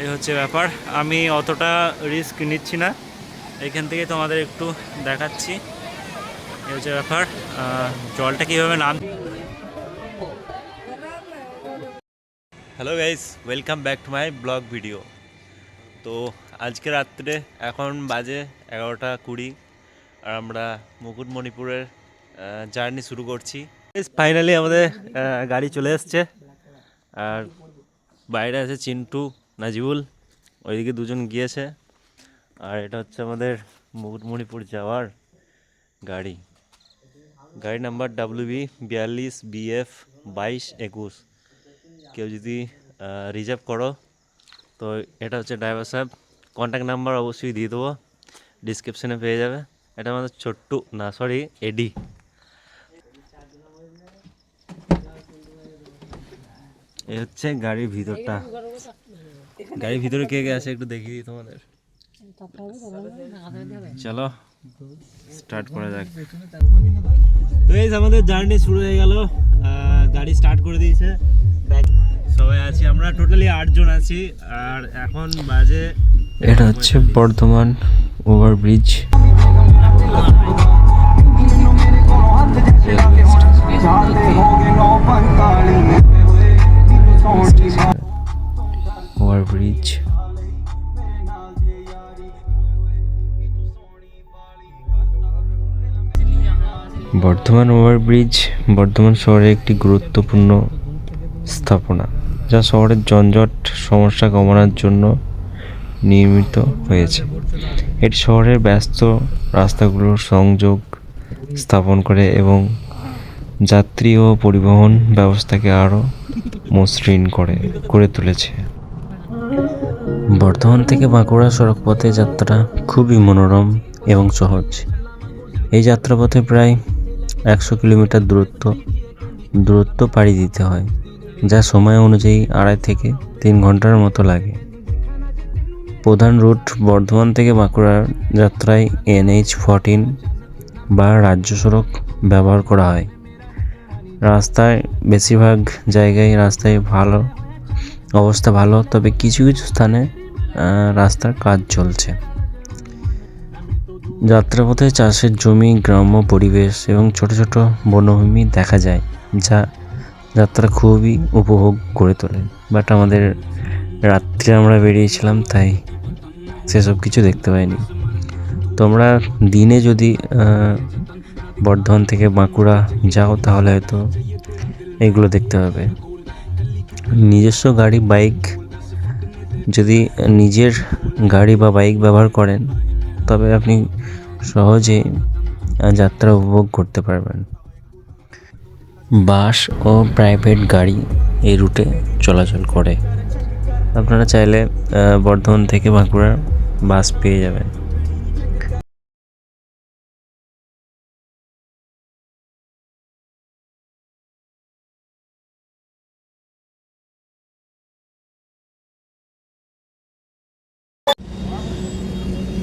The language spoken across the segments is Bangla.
এই হচ্ছে ব্যাপার। আমি অতটা রিস্ক নিচ্ছি না। এখান থেকে তোমাদের একটু দেখাচ্ছি। এই হচ্ছে ব্যাপার। জলটা কীভাবে নাম hello guys welcome back to my blog video তো আজকে রাত্রে এখন বাজে এগারোটা কুড়ি আর আমরা মুকুটমণিপুরের জার্নি শুরু করছি। ফাইনালি আমাদের গাড়ি চলে এসছে। আর বাইরে আছে চিন্টু। নাজিবুল, ওইদিকে দুজন গিয়েছে। আর এটা হচ্ছে আমাদের মুকুটমণিপুর যাওয়ার গাড়ি। গাড়ি নাম্বার ডাব্লিউ বি বিয়াল্লিশ বিএফ বাইশ একুশ। কেউ যদি রিজার্ভ করো, তো এটা হচ্ছে ড্রাইভার সাহেব। কন্ট্যাক্ট নাম্বার অবশ্যই দিয়ে দেবো। ডিসক্রিপশানে পেয়ে যাবে। এটা আমাদের ছোট্টু, না সরি এডি এ হচ্ছে গাড়ির ভিতরটা। গাড়ির ভিতরে কে কে আছে একটু দেখিয়ে দিই তোমাদের। চলো স্টার্ট করা যাক। তো এই আমাদের জার্নি শুরু হয়ে গেল গাড়ি স্টার্ট করে দিয়েছে। সবাই আছি আমরা টোটালি আটজন আছি আর এখন বাজে এটা হচ্ছে Bardhaman overbridge overbridge Bardhaman overbridge Bardhaman শহরের একটি গুরুত্বপূর্ণ স্থাপনা, যা শহরের যানজট সমস্যা কমানোর জন্য নির্মিত হয়েছে। এটি শহরের ব্যস্ত রাস্তাগুলোর সংযোগ স্থাপন করে এবং যাত্রী ও পরিবহন ব্যবস্থাকে আরও মসৃণ করে করে তুলেছে। বর্ধমান থেকে বাঁকুড়া সড়কপথে যাত্রা খুবই মনোরম এবং সহজ। এই যাত্রাপথে প্রায় একশো কিলোমিটার দূরত্ব দূরত্ব পাড়ি দিতে হয়, যা সময় অনুযায়ী আড়াই থেকে তিন ঘণ্টার মতো লাগে। প্রধান রুট বর্ধমান থেকে বাঁকুড়ার যাত্রায় এনএইচ ফরটিন বা রাজ্য সড়ক ব্যবহার করা হয়। রাস্তায়, বেশিরভাগ জায়গায় রাস্তায় ভালো অবস্থা ভালো, তবে কিছু কিছু স্থানে রাস্তার কাজ চলছে। যাত্রাপথে চাষের জমি, গ্রাম্য পরিবেশ এবং ছোট ছোট বনভূমি দেখা যায়, যা যাত্রা খুবই উপভোগ করে তোলে। বাট আমাদের রাত্রে আমরা বেরিয়েছিলাম, তাই সেসব কিছু দেখতে পাইনি। তোমরা দিনে যদি বর্ধমান থেকে বাঁকুড়া যাও, তাহলে হয়তো এগুলো দেখতে পাবে। নিজস্ব গাড়ি, বাইক, যদি নিজের গাড়ি বা বাইক ব্যবহার করেন, তবে আপনি সহজে যাত্রা উপভোগ করতে পারবেন। বাস ও প্রাইভেট গাড়ি এই রুটে চলাচল করে। আপনারা চাইলে বর্ধমান থেকে বাঁকুড়ার বাস পেয়ে যাবেন।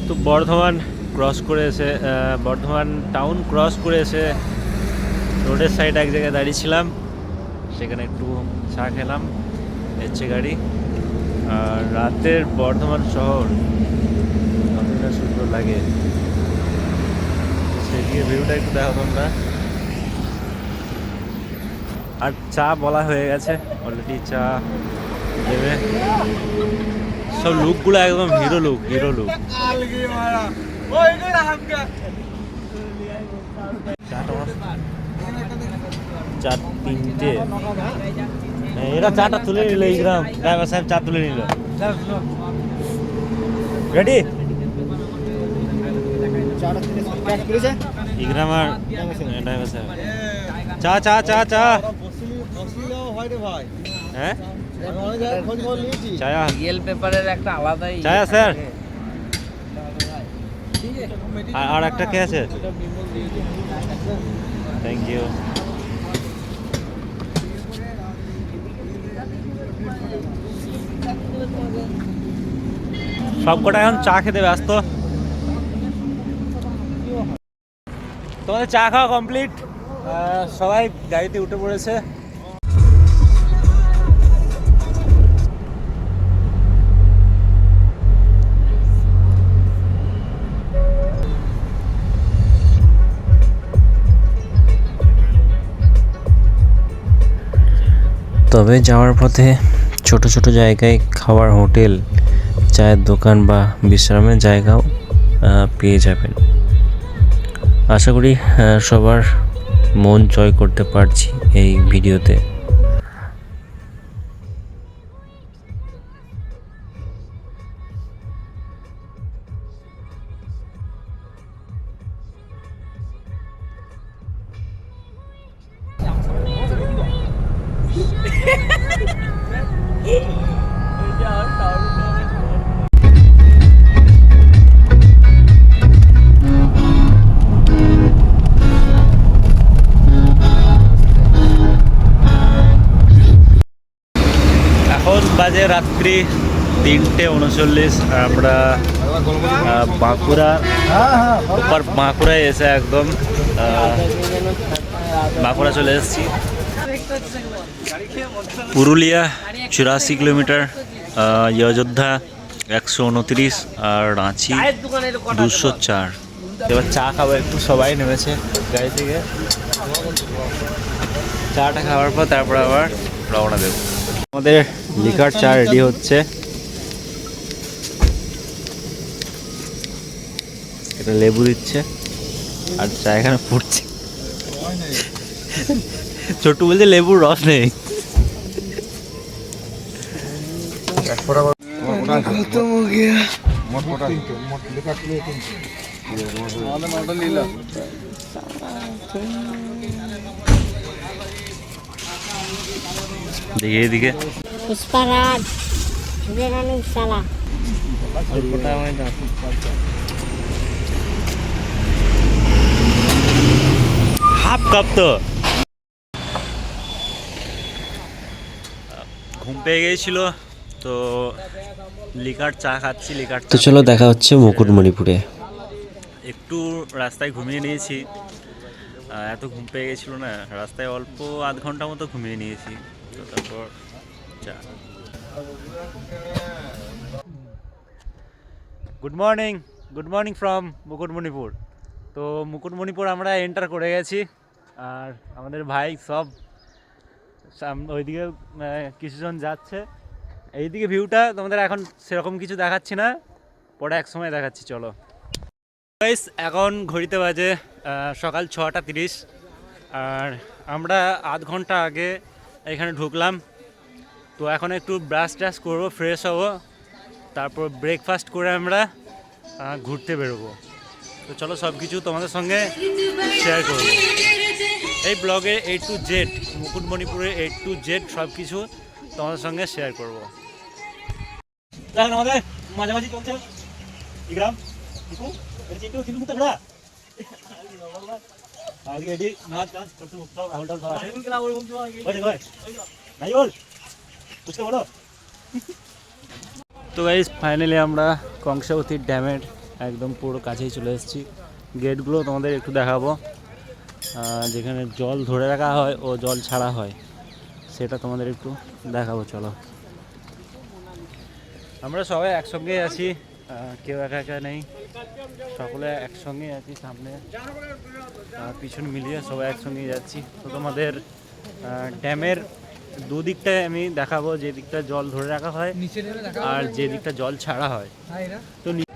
তো বর্ধমান ক্রস করে এসে বর্ধমান টাউন ক্রস করে এসে রোডের সাইড এক জায়গায় দাঁড়িয়েছিলাম সেখানে একটু চা খেলাম এসছে গাড়ি। আর রাতের বর্ধমান শহর কতটা সুন্দর লাগে সেদিকে ভিউটা একটু দেখো তোমরা আর চা বলা হয়ে গেছে অলরেডি চা দেবে। সব লুকগুলো একদম হিরো লুক হিরো লুক। চার তিনটে। হ্যাঁ, এরা চাটা তুলে নিল এই ড্রাইভার সাহেব চা তুলে নিল। রেডি ইগ্রাম আর ড্রাইভার সাহেব। চা চা চা চা। হ্যাঁ? চায়া রিয়েল পেপারের একটা আলাদাই চায়া স্যার। আর আর একটা কে আছে? থ্যাংক ইউ সব কটা এখন চা খেতে ব্যস্ত। তোমাদের চা খাওয়া কমপ্লিট সবাই গাড়িতে উঠে পড়েছে। তবে যাওয়ার পথে ছোট ছোট জায়গায় খাওয়ার হোটেল, চায়ের দোকান বা বিশ্রামের জায়গাও পেয়ে যাবেন। আশা করি সবার মন জয় করতে পারছি এই ভিডিওতে। বাজে রাত্রি তিনটে উনচল্লিশ, আমরা বাঁকুড়া উপর বাঁকুড়ায় এসে একদম বাঁকুড়া চলে এসেছি। পুরুলিয়া চুরাশি কিলোমিটার অযোধ্যা একশো উনত্রিশ আর রাঁচি দুশো চার। এবার চা খাব, একটু সবাই নেমেছে গাড়ি থেকে চাটা খাওয়ার পর তারপর আবার রওনা দেবো। আমাদের লিকার চা রেডি হচ্ছে। এটা লেবু দিচ্ছে, আর চা এখানে ফুটছে। ছোট্টু বলছে লেবুর রস নেই। দেখি এদিকে। পুষ্পারাজ বেরানি সালা হাফ কাপ তো। ঘুম পেয়ে গিয়েছিল তো লিকার চা খাচ্ছি লিকার তো চলো দেখা হচ্ছে মুকুটমণিপুরে। একটু রাস্তায় ঘুমিয়ে নিয়েছি। এত ঘুম পেয়ে গেছিল না, রাস্তায় অল্প আধ ঘণ্টা মতো ঘুমিয়ে নিয়েছি। তো তারপর, চা। Good morning good morning from Mukutmanipur তো মুকুটমণিপুর আমরা এন্টার করে গেছি, আর আমাদের ভাই সব ওইদিকে কিছুজন যাচ্ছে। এইদিকে ভিউটা তোমাদের এখন সেরকম কিছু দেখাচ্ছি না, পরে এক সময় দেখাচ্ছি, চলো। গাইস এখন ঘড়িতে বাজে সকাল ছটা তিরিশ। আর আমরা আধ ঘণ্টা আগে এখানে ঢুকলাম। তো এখন একটু ব্রাশ ট্রাশ করব ফ্রেশ হব। তারপর ব্রেকফাস্ট করে আমরা ঘুরতে বেরোবো। তো চলো সব কিছু তোমাদের সঙ্গে শেয়ার করব। এই ব্লগে এ টু জেড মুকুটমণিপুরের এ টু জেড সব কিছু তোমাদের সঙ্গে শেয়ার করব। আমাদের মাঝামাঝি চলছে। তো গাইজ ফাইনালি আমরা কংসাবতীর ড্যামের একদম পুরো কাছেই চলে এসেছি। গেটগুলো তোমাদের একটু দেখাবো। যেখানে জল ধরে রাখা হয় ও জল ছাড়া হয়। সেটা তোমাদের একটু দেখাবো চলো। আমরা সবাই একসঙ্গে আছি। কেউ একা একা নেই। সকলে একসঙ্গে আছি সামনে। পিছন মিলিয়ে সবাই একসঙ্গে যাচ্ছি। তো তোমাদের ড্যামের দুদিকটায় আমি দেখাবো যে দিকটা জল ধরে রাখা হয় আর যে দিকটা জল ছাড়া হয়। তো নি-